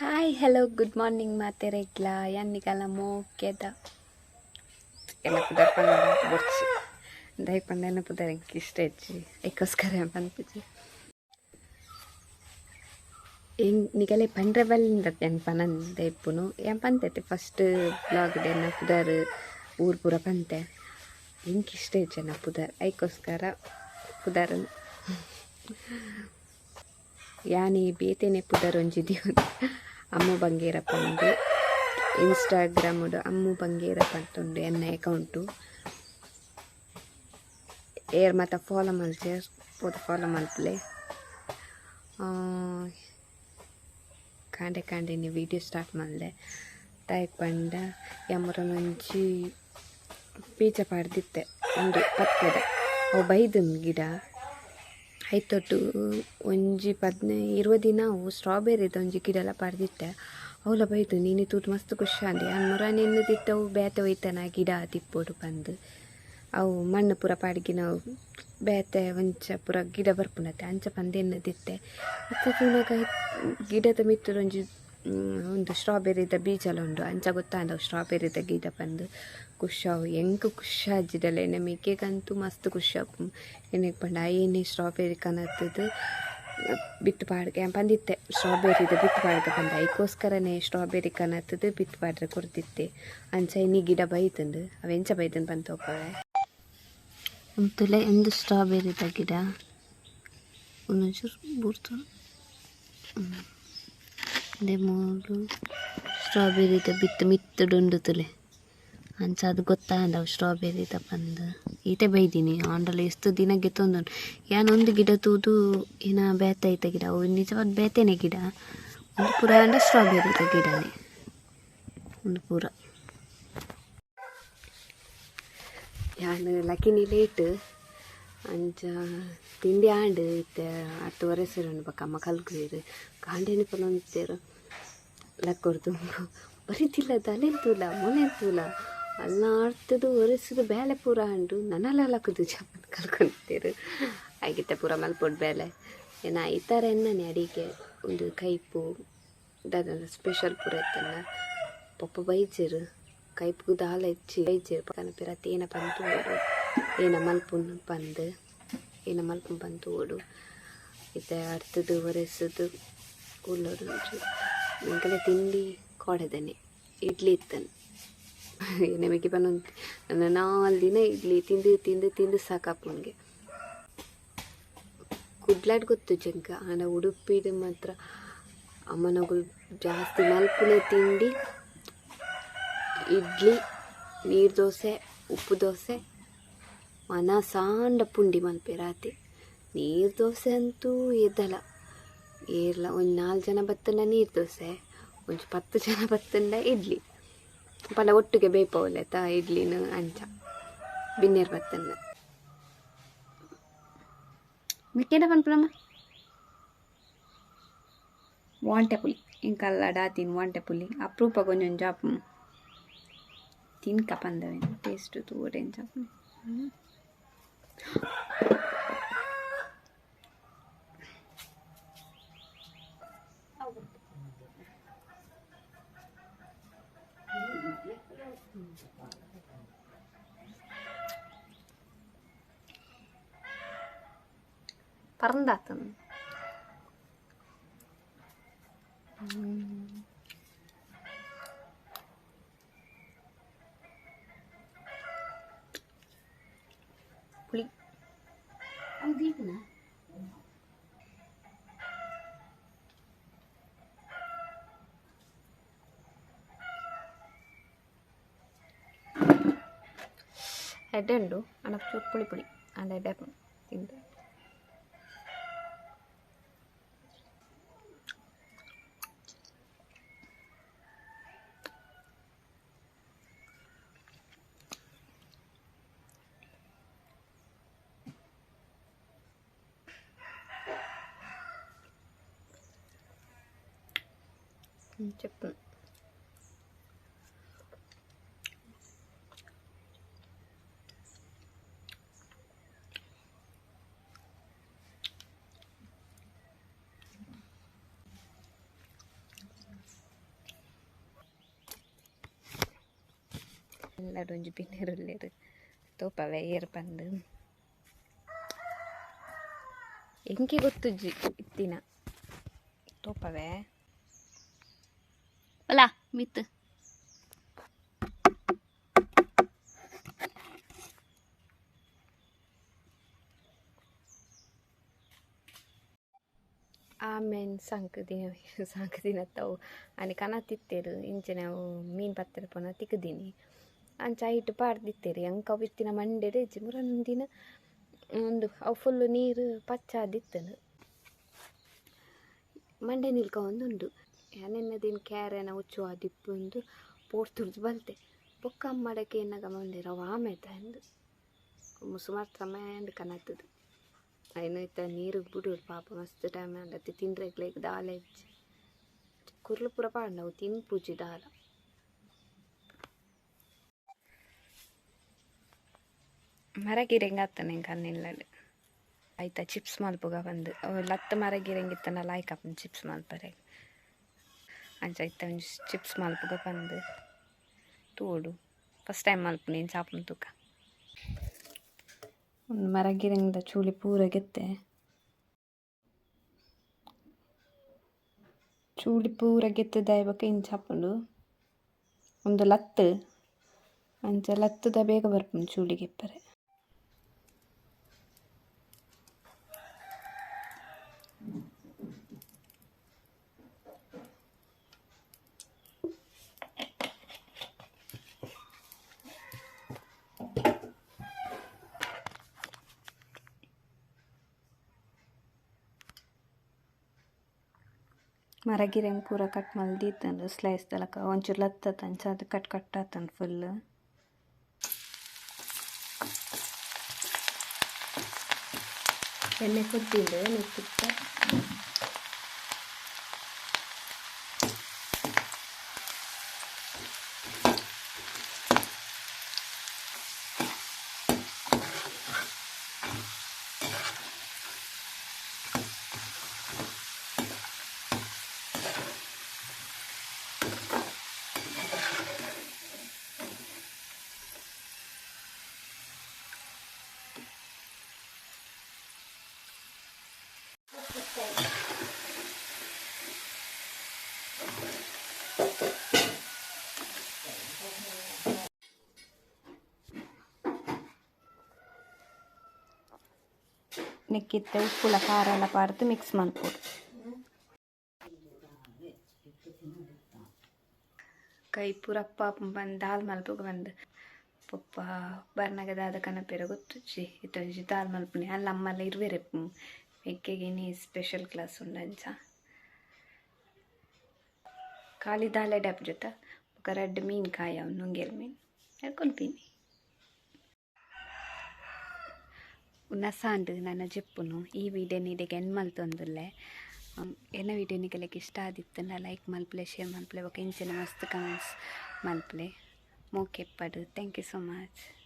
Hi hello good morning ಮಾತೆರೆಗ್ಲ ಯಾನಿಗಲ್ಲ ಮೋಕೆದ ಎಲ್ಲ ಪುದರ್ ಪಂಡ ಬೊರ್ಚಿ ದೈ ಪಂಡ ಎನ್ನ ಪುದರ್ ಎಂಕ್ ಇಷ್ಟ ಹೆಚ್ಚಿ ಎಕ್ಕೋಸ್ಕರ ಪನ್ಪುಜಿ ಎಂಗ್ ನಿಗಲೆ ಪಂಡ್ರೆ ಬಲ್ಲಿಂದ ಎನ್ ಪನಂದ ಇಪ್ಪುನು ಏನ್ ಪಂತೈತೆ ಫಸ್ಟ್ ಬ್ಲಾಗ್ ಎನ್ನ ಪುದರ್ ಊರ್ ಪೂರ ಪಂತೆ ಎಂಕ್ ಇಷ್ಟ ಹೆಚ್ಚು ಎನ್ನ ಪುದರ್ ಐಕೋಸ್ಕರ ಪುದರ್ ಯಾನಿ ಬೇತೆನೆ ಪುದರ್ ಒಂಜಿದಿ ಅಮ್ಮ ಬಂಗೇರ ಪಂಡು ಇನ್ಸ್ಟಾಗ್ರಾಮುಡು ಅಮ್ಮು ಬಂಗೇರ ಪಂತುಂಡು ಎನ್ನ ಅಕೌಂಟು ಏರ್ ಮಾತ ಫಾಲೋ ಮಲ್ತೆ ಪೋತ ಫಾಲೋ ಮಲ್ಪಲೆ ಕಾಂಡೆ ಕಾಂಡೆ ನೀ ವಿಡಿಯೋ ಸ್ಟಾರ್ಟ್ ಮಲ್ದೆ ಟೈಪ್ ಪಂಡ ಯಮ್ಮರನೊಂಜಿ ಪೀಚ ಪಾಡ್ದಿತ್ತೆ ಒಂದು ಪತ್ತೆದ ಅವು ಬೈದನ್ ಗಿಡ ಐತೊಟ್ಟು ಒಂಜಿ ಪದ್ನೆ, ಇರುವ ದಿನ ಅವು ಸ್ಟ್ರಾಬೆರಿದ ಒಂಜಿ ಗಿಡ ಎಲ್ಲ ಪಾಡ್ದಿತ್ತೆ. ಅವಲ ಬೈದು, ನೀನು ತೂತು ಮಸ್ತ್ ಖುಷಿ ಅಂದೆ ಮರ ನಿನ್ನ ದಿತ್ತವು ಬೇತೆ ಒಯ್ತಾನ ಗಿಡ ತಿಪ್ಪೋಡು ಬಂದು. ಅವು ಮಣ್ಣು ಪೂರ ನಾವು ಬೇತೆ ಒಂಚ ಪೂರ ಗಿಡ ಬರ್ಪುನತ್ತೆ. ಅಂಚ ಪಂದು ಎನ್ನದಿತ್ತೆ. ಇತ್ತ ಗಿಡದ ಮಿತ್ತುಡು ಒಂಜಿ ಒಂದು ಸ್ಟ್ರಾಬೆರಿದ ಬೀಜಲ ಉಂಡು. ಅಂಚ ಗೊತ್ತಾಂದವು ಸ್ಟ್ರಾಬೆರಿದ ಗಿಡ ಬಂದು. ಖುಷಾವು ಎಂಕ್ ಖುಷಿ ಆಜಿಡಲ್ಲ ಮೇಕೆಗಂತೂ ಮಸ್ತ್ ಖುಷಿ ಆಪು ಎನಕ್ಕೆ ಪಂಡ, ಏನೇ ಸ್ಟ್ರಾಬೆರಿ ಕನತ್ತದು ಬಿತ್ತು ಪಾಡ್ಗೆ. ಬಂದಿತ್ತೆ ಸ್ಟ್ರಾಬೆರಿದು ಬಿತ್ತು ಪಾಡ್ಗೆ ಬಂದ ಐಕೋಸ್ಕರನೇ ಸ್ಟ್ರಾಬೆರಿ ಕನತ್ತದು ಬಿತ್ತು ಪಾಡ್ರೆ ಕೊಡ್ತಿತ್ತೆ. ಅಂಚ ಇನ್ನಿ ಗಿಡ ಬೈತಂದು. ಅವೆಂಚ ಬೈತಂದು ಬಂತ ಹೋಗ್ತವೆ ತುಲೆ ಒಂದು ಸ್ಟ್ರಾಬೆರಿದ ಗಿಡ? ಒಂದೊಂಚೂರು ಅದೇ ಮೂರು ಸ್ಟ್ರಾಬೆರಿದ ಬಿತ್ತು ಮಿತ್ತುಡುಂಡು ತುಲೆ. ಅಂಚ ಅದು ಅಂದವು. ಸ್ಟ್ರಾಬೆರಿ ಬಂದು ಈಟೆ ಬೈದೀನಿ. ಆಂಡಲ ಎಷ್ಟು ದಿನ ಗೆತ್ತೊಂದು ಯಾನೊಂದು ಗಿಡ ತೂದು ಏನ ಬೇತೈತ ಗಿಡ. ಅವು ನಿಜವಾದ ಬೇತೆನೆ ಗಿಡ. ಒಂದು ಪೂರ ಅಂಡ ಸ್ಟ್ರಾಬೆರಿ ಗಿಡನೇ. ಒಂದು ಪೂರ. ಯಾನು ಲಕಿನಿ ಲೇಟ್ ಅಂಚ ತಿಂಡಿ ಆಂಡ್ ಇತ್ತೆ ಹತ್ತುವರೆ ಸೇರೋಣ ಬಕ್ಕ ಅಮ್ಮ ಕಲ್ಕುದಿರು. ಕಾಂಡೇನಿ ಪೊಲೊಂದಿತ್ತೇರು ಲಕ್ಕೊಡ್ತು ಬರೀತಿಲ್ಲ ತಲೆಂತೂಲ ಮೊನೆಂತೂಲ ಅಲ್ಲ ಆಡ್ತದು ಒರೆಸದು ಬೇಳೆ ಪೂರ ಅಂಡು ನನ್ನಲ್ಲ ಹಾಕುದು ಜಪನ್ ಕಲ್ಕೊಂತೀರು ಆಗಿತ್ತೆ ಪೂರ ಮಲ್ಪೊಡ್ ಬೇಳೆ. ಏನ ಈ ಥರ ಅಡಿಗೆ? ಒಂದು ಕೈಪು ದಾದ ಸ್ಪೆಷಲ್ ಪೂರ ಇತ್ತಲ್ಲ ಪಪ್ಪ ಬೈಜರು. ಕೈಪು ದಾಲ ಹೆಚ್ಚಿ ಬೈಜರು. ಪಿರತ್ತಿ ಏನ ಬಂತು ಓಡು. ಏನ ಮಲ್ಪುನ್ ಬಂದು, ಏನ ಮಲ್ಪುನ್ ಬಂತು ಓಡು. ಇತ್ತೆ ಅಡ್ತದು ಒರೆಸದು ಉಳ್ಳೋಡು ನಿಂಕಲೆ ತಿಂಡಿ ಕೊಡದನೆ. ಇಡ್ಲಿ ಇತ್ತನು ನಮಗೆ ಬಂದು ನನ್ನ ನಾಲ್ ದಿನ ಇಡ್ಲಿ, ತಿಂದು ತಿಂದು ತಿಂದು ಸಾಕಪ್ಪನಿಗೆ ಕುಡ್ಲಾಡ್ ಗೊತ್ತು ಜಂಕ. ಆನ ಉಡುಪಿದು ಮಾತ್ರ ಅಮ್ಮನಗಳು ಜಾಸ್ತಿ ಮಲ್ಪುನೆ ತಿಂಡಿ, ಇಡ್ಲಿ, ನೀರು ದೋಸೆ, ಉಪ್ಪು ದೋಸೆ ಮನ ಸಾಂಡ ಪುಂಡಿ ಮಲ್ಪೆ ರಾತ್ರಿ. ನೀರು ದೋಸೆ ಅಂತೂ ಎದ್ದಲ್ಲ. ಏರ್ಲ ಒಂದು ನಾಲ್ಕು ಜನ ಬತ್ತಂಡ ನೀರು ದೋಸೆ ಒಂದು ಪತ್ತು ಜನ ಬತ್ತಂಡ ಇಡ್ಲಿ. ಪಲ ಒಟ್ಟಿಗೆ ಬೇಯ್ಪವಲ್ಲ ತ ಇಡ್ಲಿನ ಅಂಚ ಬಿನ್ನೇರು ಬತ್ತಂಡ ಮಿಕ್ಕೇನ ಪನ್ಪುನಮ್ಮ ವಾಂಟೆ ಪುಲಿ ಇಂಕಲ್ಲ ಡಾತಿನ ವಾಂಟೆ ಪುಲಿ ಅಪರೂಪ ಕೊಂಚం ಜಾಪು ತಿನ್ಕ ಪಂದವೇನು ಟೇಸ್ಟ್ ತೂರೇನು ಜಾಪು പറന്താത്തന്ന് പുളി ಹೆಡ್ ಉಂಡು ಅನಕ್ ಚೂರು ಪುಳಿ ಪುಳಿ ಅಂಡ ಹೆಡ್ ತಿಂದು చెప్పు ಎಲ್ಲಡೊಂಜಿ ಪಿನ್ನೆರುಲ್ಲೆರ್ ತೋಪವೆ ಏರ್ ಪಂದ್ ಎಂಕಿ ಗೊತ್ತುಜ್ಜಿ ಇತ್ತಿನ ತೋಪವೆ ಅಲ್ಲ ಮಿತ್ ಆಮೇಲೆ ಸಂಕ್ ದಿನ ಸಂಕ್ ದಿನ ತಾವು ಆನೆ ಕನ ತಿತ್ತೇರು ಇಂಚೆ ನಾವು ಮೀನು ಪತ್ತರ ಪೋನ ತಿಕ್ಕದೀನಿ ಅಂಚ ಐಟು ಪಾಡ್ದಿತ್ತೇರಿ. ಅಂಕ ಬಿತ್ತಿನ ಮಂಡೆಡ್ ಇಜ್ಜಿ ಮುರಂದಿನ ಒಂದು ಅವು ಫುಲ್ಲು ನೀರು ಪಚ್ಚಾದಿತ್ತನು. ಮಂಡೆ ನಿಲ್ಕ ಒಂದುಂಡು. ನೆನ್ನದೇನು ಕ್ಯಾರೆನ ಉಚ್ಚುವ ದಿಪ್ಪುಂದು ಪೋರ್ ತುರ್ದು ಬಲ್ತೆ. ಬೊಕ್ಕ ಅಮ್ಮಡಕ್ಕೆ ಏನಾಗ ಮಂದಿರ ವಾಮೇತ ಎಂದು. ಸುಮಾರು ಸಮಯ ಅಂಡ್ ಕನತ್ತದು. ಇತ್ತ ನೀರು ಬಿಡುವರು ಪಾಪ. ಮಸ್ತ್ ಟೈಮ್ ಅಂಡತ್ತೆ ತಿಂದ್ರೆಗ್ಲೈಕ್ ದಾಲೆ ಇಜ್ಜಿ ಕುರ್ಲು ಪೂರ ಪಾಂಡವು ತಿನ್ ಪೂಜಿ ದಾಲ. దాల ಮರಗಿರೆಂಗೆ ಕಣ್ಣಿಲ್ಲಡು ಆಯ್ತಾ ಚಿಪ್ಸ್ ಮಲ್ಪುಗ ಬಂದು. ಲತ್ತು ಮರಗಿರೆಂಗಿತ್ತನ ಲಾಯ್ಕ್ ಅಪ್ಪನ ಚಿಪ್ಸ್ ಮಲ್ಪರೆ ಅಂಚ ಆಯ್ತಾ ಒಂಜಿ ಚಿಪ್ಸ್ ಮಲ್ಪುಗ ಬಂದು. ತೋಡು. ಫಸ್ಟ್ ಟೈಮ್ ಮಲ್ಪು ನೀನು ಚಾಪನ ತೂಕ. ಒಂದು ಮರಗಿರಂಗದ ಚೂಳಿ ಪೂರ ಗೆತ್ತೆ ಚೂಳಿ ಪೂರ ಗೆತ್ತೆ ದಾಯ್ಬಕ ಇನ್ ಹಾಕೊಂಡು ಒಂದು ಲತ್ತು. ಅಂಚ ಲತ್ತದ ಬೇಗ ಬರ್ಪುಂಡು ಚೂಳಿ ಗೆಪ್ಪರೆ ಮರಗಿರಂಗ್ ಪೂರ ಕಟ್ ಮಲ್ದಿತ್ತಂದು ಸ್ಲೈಸ್ ತಲಕ ಒಂಚೂರು ಲತ್ತ ಅಂಚ ಅದು ಕಟ್ ಕಟ್ ಆತಂದು ಫುಲ್ ಎಣ್ಣೆ ಕೊಟ್ಟಿದ್ದು ನೆತ್ತಿತ್ತ ನಿಕ್ಕಿತ್ತೆ ಉಪ್ಪುಳ ಖಾರ ಎಲ್ಲ ಪಾಡ್ದು ಮಿಕ್ಸ್ ಮಾಡ್ಬೋದು. ಕೈ ಪೂರಪ್ಪ ಬಂದು, ದಾಲ್ ಮಲ್ಪಗೆ ಬಂದು. ಪಪ್ಪ ಬರ್ನಾಗದಾದ ಕನಪೇರ ಗೊತ್ತುಜ್ಜಿ ಇತ್ತೊಂಜಿ ದಾಲ್ ಮಲ್ಪನೆ. ಅಲ್ಲ ಅಮ್ಮಲ್ಲ ಇರುವೆರೆ ಎಕ್ಕೆಗೆ ಸ್ಪೆಷಲ್ ಕ್ಲಾಸ್ ಉಂಡಂಚ ಖಾಲಿ ದಾಲೆ ಡಬ್ ಜೊತೆ. ರೆಡ್ ಮೀನು ಕಾಯ ನುಂಗೇಲ್ ಮೀನು. ಹೇಳ್ಕೊಂಡು ಬೀನಿ ನಸಾಂಡ್ ನನ್ನ ಜೆಪ್ಪುನು ಈ ವಿಡಿಯೋ ನೀಡಿಗೆ ಎನ್ ಮಲ್ತೊಂದುಲ್ಲೆ ಎನ್ನ ವಿಡಿಯೋ ನಿಗಲಿಕ್ಕೆ ಇಷ್ಟ ಆದಿತ್ತು ನಾ ಲೈಕ್ ಮಲ್ಪ್ಲೆ ಶೇರ್ ಮಲ್ಪ್ಲೆ ಬೊಕ ಇಂಚಿನ ಮಸ್ತ್ ಕಮೆಂಟ್ಸ್ ಮಲ್ಪ್ಲೆ. ಮೋಕೆಪ್ಪಡು ಥ್ಯಾಂಕ್ ಯು ಸೊ ಮಚ್